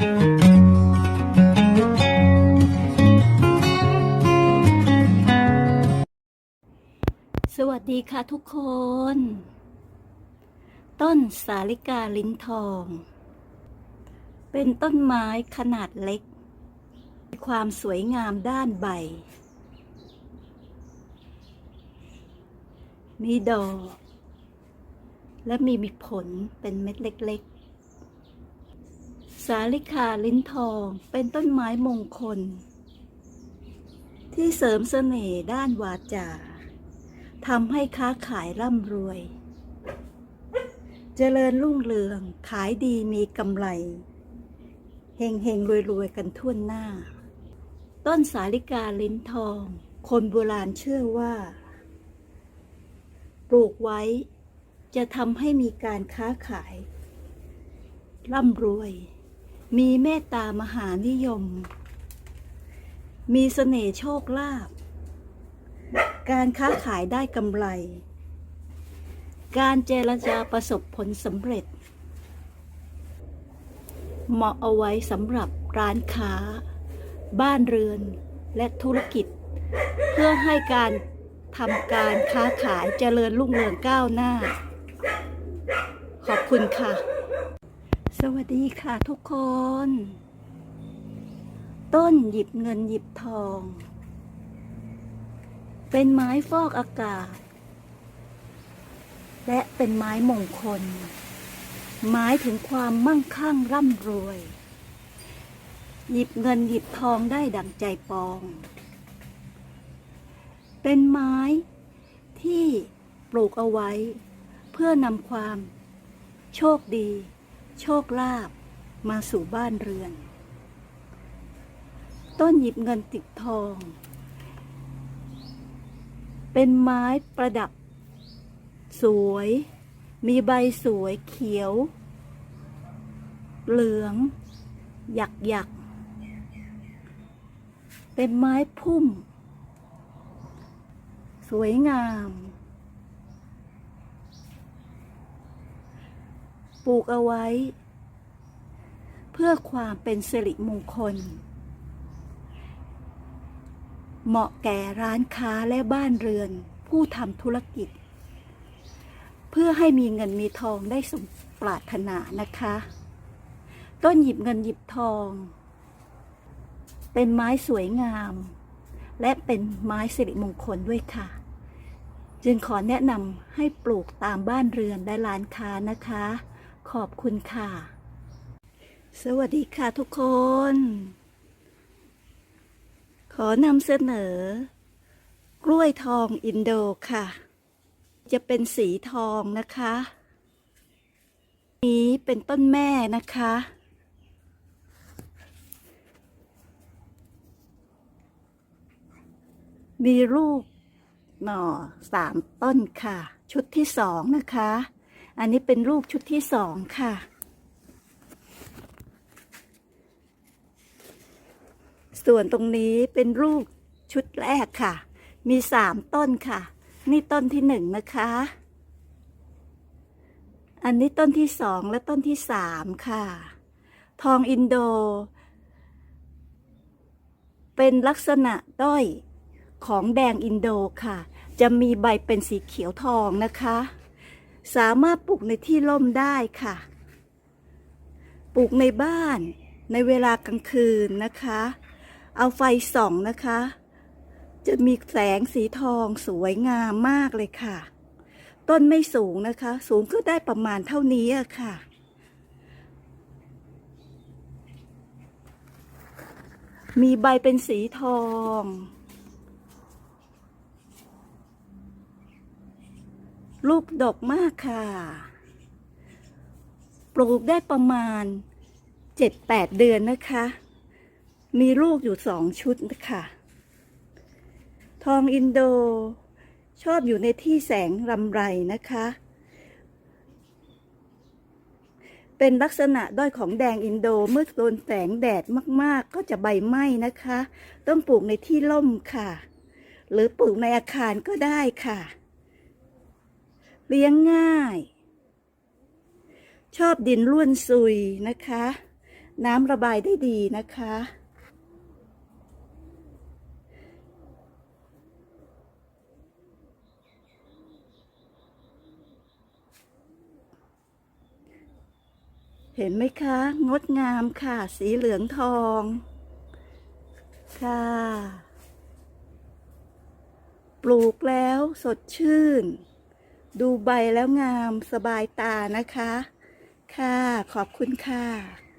สวัสดีค่ะทุกคน ต้นสาลิกาลิ้นทอง เป็นต้นไม้ขนาดเล็ก มีความสวยงามด้านใบ มีดอก และมีมีผลเป็นเม็ดเล็กๆ สาลิกาลิ้นทองเป็นต้นไม้มงคล ที่เสริมเสน่ห์ด้านวาจาทำให้ค้าขายร่ำรวย เจริญรุ่งเรืองขายดีมีกำไรเฮงเฮงรวยรวยกันทั่วหน้า ต้นสาลิกาลิ้นทอง คนโบราณเชื่อว่า ปลูกไว้จะทำให้มีการค้าขายร่ำรวย มีเมตตามหานิยม มีเสน่ห์โชคลาภ การค้าขายได้กำไร การเจรจาประสบผลสำเร็จ เหมาะเอาไว้สำหรับร้านค้า บ้านเรือนและธุรกิจ เพื่อให้การทำการค้าขายเจริญรุ่งเรืองก้าวหน้า ขอบคุณค่ะ สวัสดีค่ะทุกคน ต้นหยิบเงินหยิบทอง เป็นไม้ฟอกอากาศ และเป็นไม้มงคล หมายถึงความมั่งคั่งร่ำรวย หยิบเงินหยิบทองได้ดังใจปอง เป็นไม้ที่ปลูกเอาไว้ เพื่อนำความโชคดี โชคลาภมาสู่บ้านเรือน ต้นหยิบเงินติดทอง เป็นไม้ประดับ สวย มีใบสวยเขียว เหลือง หยักหยัก เป็นไม้พุ่ม สวยงาม ปลูกเอาไว้ เพื่อความเป็นสิริมงคล เหมาะแก่ร้านค้าและบ้านเรือน ผู้ทำธุรกิจ เพื่อให้มีเงินมีทองได้สมปรารถนานะคะ ต้นหยิบเงินหยิบทอง เป็นไม้สวยงาม และเป็นไม้สิริมงคลด้วยค่ะจึงขอแนะนำให้ปลูกตามบ้านเรือนและร้านค้านะคะ ขอบคุณค่ะ สวัสดีค่ะทุกคน ขอนำเสนอ กล้วยทองอินโดค่ะ จะเป็นสีทองนะคะ นี้เป็นต้นแม่นะคะมีลูกหน่อสามต้นค่ะ ชุดที่สองนะคะ อันนี้เป็นลูกชุดที่สองค่ะ ส่วนตรงนี้เป็นลูกชุดแรกค่ะ มีสามต้นค่ะ นี่ต้นที่หนึ่งนะคะ อันนี้ต้นที่สองและต้นที่สามค่ะ ทองอินโด เป็นลักษณะด้อยของแดงอินโดค่ะ จะมีใบเป็นสีเขียวทองนะคะ สามารถปลูกในที่ร่มได้ค่ะ ปลูกในบ้านในเวลากลางคืนนะคะ เอาไฟส่องนะคะ จะมีแสงสีทองสวยงามมากเลยค่ะ ต้นไม่สูงนะคะ สูงก็ได้ประมาณเท่านี้อะค่ะมีใบเป็นสีทอง ลูกดกมากค่ะ ปลูกได้ประมาณ7-8เดือนนะคะ มีลูกอยู่สองชุดนะคะทองอินโดชอบอยู่ในที่แสงรำไรนะคะ เป็นลักษณะด้อยของแดงอินโดเมื่อโดนแสงแดดมาก ๆ ก็จะใบไหม้นะคะ ต้องปลูกในที่ร่มค่ะ หรือปลูกในอาคารก็ได้ค่ะ เลี้ยงง่าย ชอบดินร่วนซุยนะคะ น้ำระบายได้ดีนะคะ เห็นไหมคะ งดงามค่ะ สีเหลืองทอง ค่ะปลูกแล้วสดชื่น ดูใบแล้วงามสบายตานะคะ ค่ะ ขอบคุณค่ะ